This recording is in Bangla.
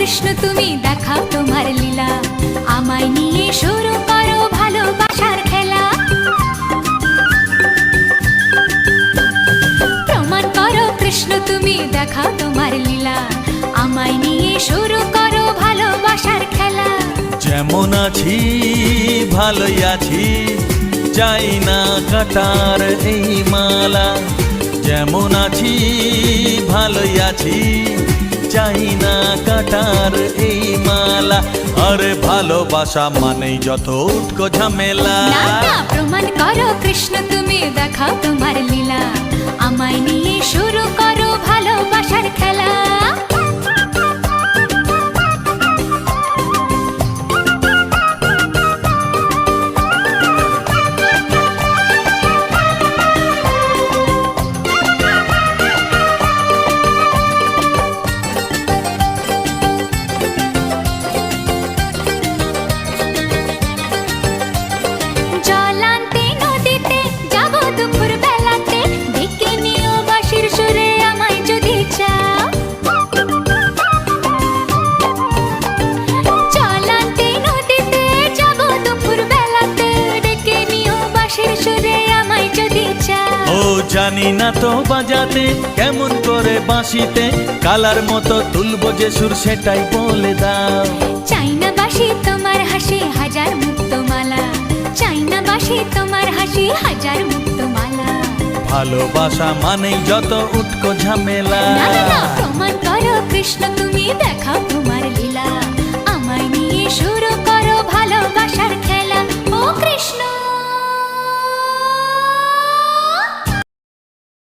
কৃষ্ণ, তুমি দেখাও তোমার লীলা। আমায় নিয়ে শুরু করো ভালোবাসার খেলা। প্রমাণ করো কৃষ্ণ, তুমি দেখাও তোমার লীলা। আমায় নিয়ে শুরু করো ভালোবাসার খেলা। যেমন আছি, ভালোই আছি চাই না কাটার এই মালা। যেমন আছি, ভালোই আছি চাই না কাটার এই মালা। আরে ভালোবাসা মানেই যত উটকো ঝামেলা। প্রমাণ করো কৃষ্ণ, তুমি দেখাও তোমার লীলা। জানি না তো বাজাতে কেমন করে বাঁশিতে কালার মতো তুলবো যে সুর সেটাই বলে দাও। চাইনা বাসি তোমার হাসি হাজার মুক্ত মালা চাইনা বাসি তোমার হাসি হাজার মুক্ত মালা ভালোবাসা মানেই যত উটকো ঝামেলা।